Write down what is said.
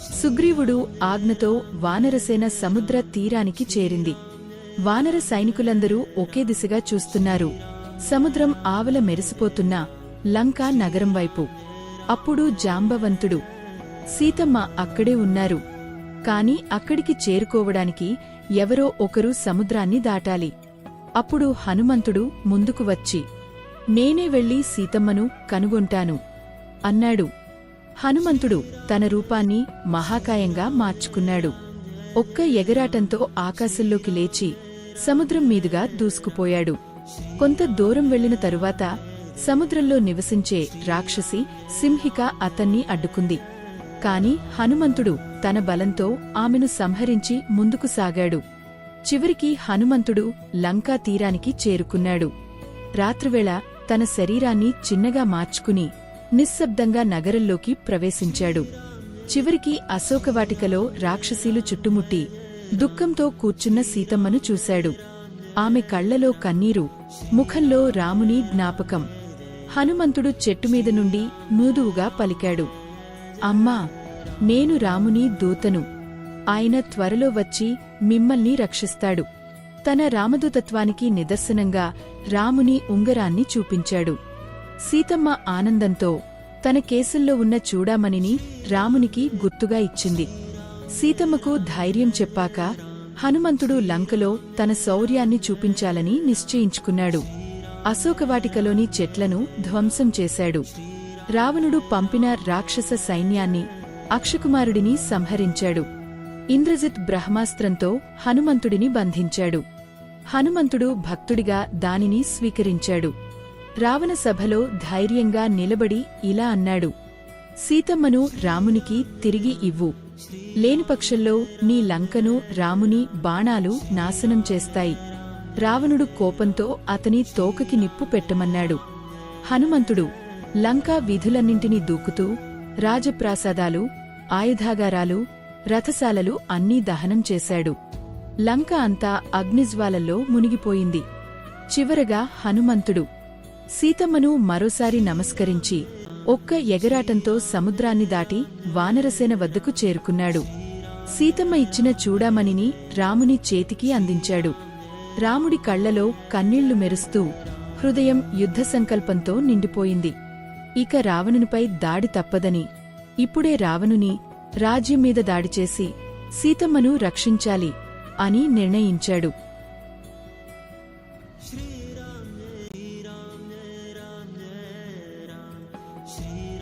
సుగ్రీవుడు ఆజ్ఞతో వానరసేన సముద్ర తీరానికి చేరింది. వానర సైనికులందరూ ఒకే దిశగా చూస్తున్నారు. సముద్రం ఆవల మెరిసిపోతున్న లంకా నగరం వైపు. అప్పుడు జాంబవంతుడు సీతమ్మ అక్కడే ఉన్నారు. కాని అక్కడికి చేరుకోవడానికి ఎవరో ఒకరు సముద్రాన్ని దాటాలి. అప్పుడు హనుమంతుడు ముందుకు వచ్చి నేనే వెళ్ళి సీతమ్మను కనుగొంటాను అన్నాడు. హనుమంతుడు తన రూపాన్ని మహాకాయంగా మార్చుకున్నాడు. ఒక్క ఎగరాటంతో ఆకాశంలోకి లేచి సముద్రం మీదుగా దూసుకుపోయాడు. కొంత దూరం వెళ్ళిన తరువాత సముద్రంలో నివసించే రాక్షసి సింహిక అతన్ని అడ్డుకుంది. కాని హనుమంతుడు తన బలంతో ఆమెను సంహరించి ముందుకు సాగాడు. చివరికి హనుమంతుడు లంకా తీరానికి చేరుకున్నాడు. రాత్రివేళ తన శరీరాన్ని చిన్నగా మార్చుకుని నిశ్శబ్దంగా నగరంలోకి ప్రవేశించాడు. చివరికి అశోకవాటికలో రాక్షసీలు చుట్టుముట్టి దుఃఖంతో కూర్చున్న సీతమ్మను చూశాడు. ఆమె కళ్ళలో కన్నీరు ముఖంలో రాముని జ్ఞాపకం. హనుమంతుడు చెట్టుమీద నుండి మృదువుగా పలికాడు. అమ్మా నేను రాముని దూతను. ఆయన త్వరలో వచ్చి మిమ్మల్ని రక్షిస్తాడు. తన రామదూతత్వానికి నిదర్శనంగా రాముని ఉంగరాన్ని చూపించాడు. సీతమ్మ ఆనందంతో తన కేసుల్లో ఉన్న చూడామణిని రామునికి గుర్తుగా ఇచ్చింది. సీతమ్మకు ధైర్యం చెప్పాక హనుమంతుడు లంకలో తన శౌర్యాన్ని చూపించాలని నిశ్చయించుకున్నాడు. అశోకవాటికలోని చెట్లను ధ్వంసం చేశాడు. రావణుడు పంపిన రాక్షస సైన్యాన్ని అక్షకుమారుడిని సంహరించాడు. ఇంద్రజిత్ బ్రహ్మాస్త్రంతో హనుమంతుడిని బంధించాడు. హనుమంతుడు భక్తుడిగా దానిని స్వీకరించాడు. రావణ సభలో ధైర్యంగా నిలబడి ఇలా అన్నాడు. సీతమ్మను రామునికి తిరిగి ఇవ్వు. లేని పక్షంలో నీ లంకను రాముని బాణాలు నాశనం చేస్తాయి. రావణుడు కోపంతో అతని తోకకి నిప్పు పెట్టమన్నాడు. హనుమంతుడు లంకా విధులన్నింటినీ దూకుతూ రాజప్రాసాదాలు ఆయుధాగారాలు రథశాలలు అన్నీ దహనం చేశాడు. లంక అంతా అగ్నిజ్వాలల్లో మునిగిపోయింది. చివరగా హనుమంతుడు సీతమ్మను మరోసారి నమస్కరించి ఒక్క ఎగరాటంతో సముద్రాన్ని దాటి వానరసేన వద్దకు చేరుకున్నాడు. సీతమ్మ ఇచ్చిన చూడామణిని రాముని చేతికి అందించాడు. రాముడి కళ్ళలో కన్నీళ్ళు మెరుస్తూ హృదయం యుద్ధ సంకల్పంతో నిండిపోయింది. ఇక రావణునిపై దాడి తప్పదని ఇప్పుడే రావణుని రాజ్యం మీద దాడి చేసి సీతమ్మను రక్షించాలి అని నిర్ణయించాడు. see